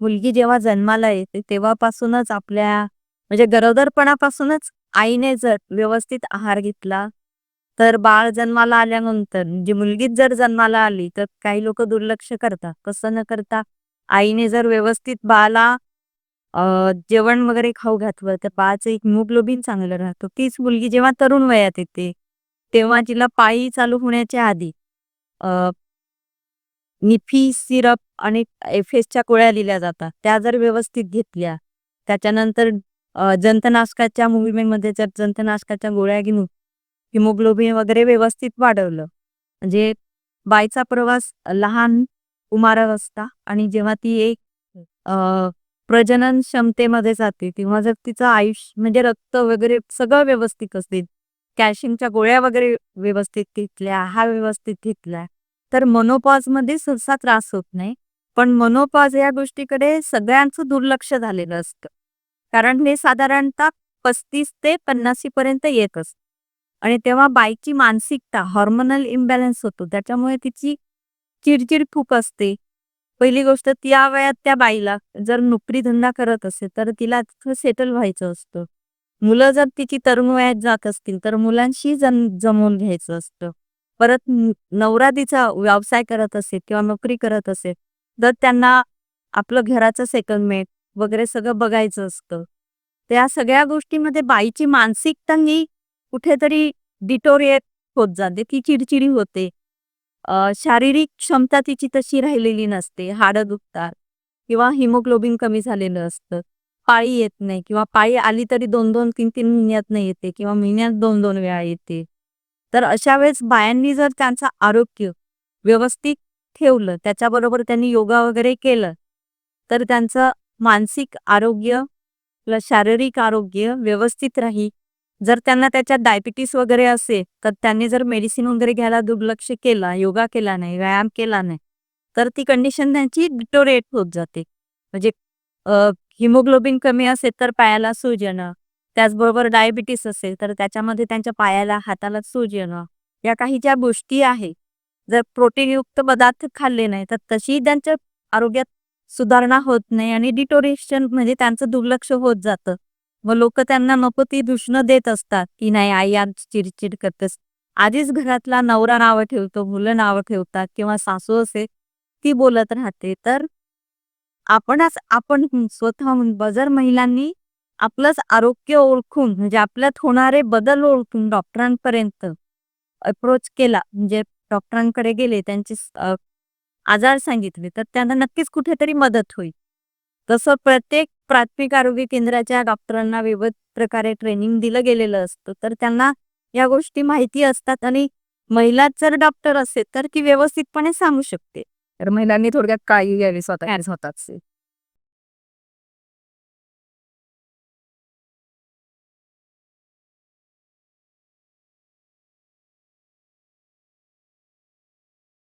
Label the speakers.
Speaker 1: मुलगी जेव्हा जन्माला येते तेव्हापासूनच आपल्या म्हणजे गरोदरपणापासूनच आईने जर व्यवस्थित आहार घेतला तर बाळ जन्माला आल्यानंतर म्हणजे मुलगीच जर जन्माला आली तर काही लोक दुर्लक्ष करतात. कसं न करता आईने जर व्यवस्थित बाळाला अ, जेवण वगैरे खाऊ घातलं तर बाळाचं एक हिमोग्लोबिन चांगलं राहतो. तीच मुलगी जेव्हा तरुण वयात येते तेव्हा तिला पायी चालू होण्याच्या आधी अ, निफी सिरप आणि एफेसच्या गोळ्या दिल्या जातात. त्या जर व्यवस्थित घेतल्या त्याच्यानंतर जंतनाशकाच्या मोहिमेमध्ये जर जंतनाशकाच्या गोळ्या घेऊन हिमोग्लोबिन वगैरे व्यवस्थित वाढवलं म्हणजे बाईचा प्रवास लहान कुमारावस्था आणि जेव्हा ती एक प्रजनन क्षमतेमध्ये जाते तेव्हा जर तिचं आयुष्य म्हणजे रक्त वगैरे सगळं व्यवस्थित असते कॅल्शियमच्या गोळ्या वगैरे व्यवस्थित घेतल्या हा व्यवस्थित घेतला तर मनोपॉजमध्ये सहसा त्रास होत नाही. पण मनोपॉज या गोष्टीकडे सगळ्यांचं दुर्लक्ष झालेलं असतं. कारण हे साधारणतः पस्तीस ते पन्नासी पर्यंत येत असत. आणि तेव्हा बाईची मानसिकता हॉर्मोनल इम्बॅलन्स होतो. त्याच्यामुळे तिची चिडचिड खूप असते. पहिली गोष्ट त्या वयात त्या बाईला जर नोकरी धंदा करत असेल तर तिला सेटल व्हायचं असतं. मुलं जर तिची तरुण वयात जात असतील तर मुलांशी जम जमवून घ्यायचं असतं. परत नवरातीचा व्यवसाय करत असेल किंवा नोकरी करत असेल तर त्यांना आपलं घराचं सेटलमेंट वगैरे सगळं बघायचं असतं. त्या सगळ्या गोष्टीमध्ये बाईची मानसिकता ही कुठेतरी डिटोरिएट होत जाते ती चिडचिडी होते. शारीरिक क्षमता तिची तशी राहिलेली नसते हाडं दुखतात किंवा हिमोग्लोबिन कमी झालेलं असतं पाळी येत नाही किंवा पाळी आली तरी दोन दोन तीन तीन महिन्यात नाही येते किंवा महिन्यात दोन दोन वेळा येते. तर अशा वेळेस बायांनी जर त्यांचं आरोग्य व्यवस्थित ठेवलं त्याच्याबरोबर त्यांनी योगा वगैरे केलं तर त्यांचं मानसिक आरोग्य प्लस शारीरिक आरोग्य व्यवस्थित राहील. जर त्यांना त्याच्यात डायबिटीस वगैरे असेल तर त्यांनी जर मेडिसिन वगैरे घ्यायला दुर्लक्ष केला योगा केला नाही व्यायाम केला नाही तर ती कंडिशन त्यांची डिटोरेट होत जाते. म्हणजे हिमोग्लोबिन कमी असेल तर पायाला सूज येणं त्याचबरोबर डायबिटीस असेल तर त्याच्यामध्ये त्यांच्या पायाला हाताला सूज येणं या काही ज्या गोष्टी आहेत जर प्रोटीनयुक्त पदार्थ खाल्ले नाही तर तशी त्यांच्या आरोग्यात सुधारणा होत नाही आणि डिटोरेशन म्हणजे त्यांचं दुर्लक्ष होत जातं. मग लोक त्यांना नको ती दूषणं देत असतात की नाही आई आज चिडचिड करतेस. आधीच घरातला नवरा नावं ठेवतो मुलं नावं ठेवतात किंवा सासू असेल ती बोलत राहते. तर आपणच आपण स्वतः बजर महिलांनी आपलंच आरोग्य ओळखून म्हणजे आपल्यात होणारे बदल ओळखून डॉक्टरांपर्यंत अप्रोच केला. म्हणजे डॉक्टरांकडे गेले त्यांचे आजार सांगितले तर त्यांना नक्कीच कुठेतरी मदत होईल. तसं प्रत्येक प्राथमिक आरोग्य केंद्राच्या डॉक्टरांना विविध प्रकारे ट्रेनिंग दिलं गेलेलं असतं तर त्यांना या गोष्टी माहिती असतात आणि महिला जर डॉक्टर असेल तर ती व्यवस्थितपणे सांगू शकते.
Speaker 2: तर महिलांनी थोडक्यात काळजी घ्यावी स्वतः स्वतःच.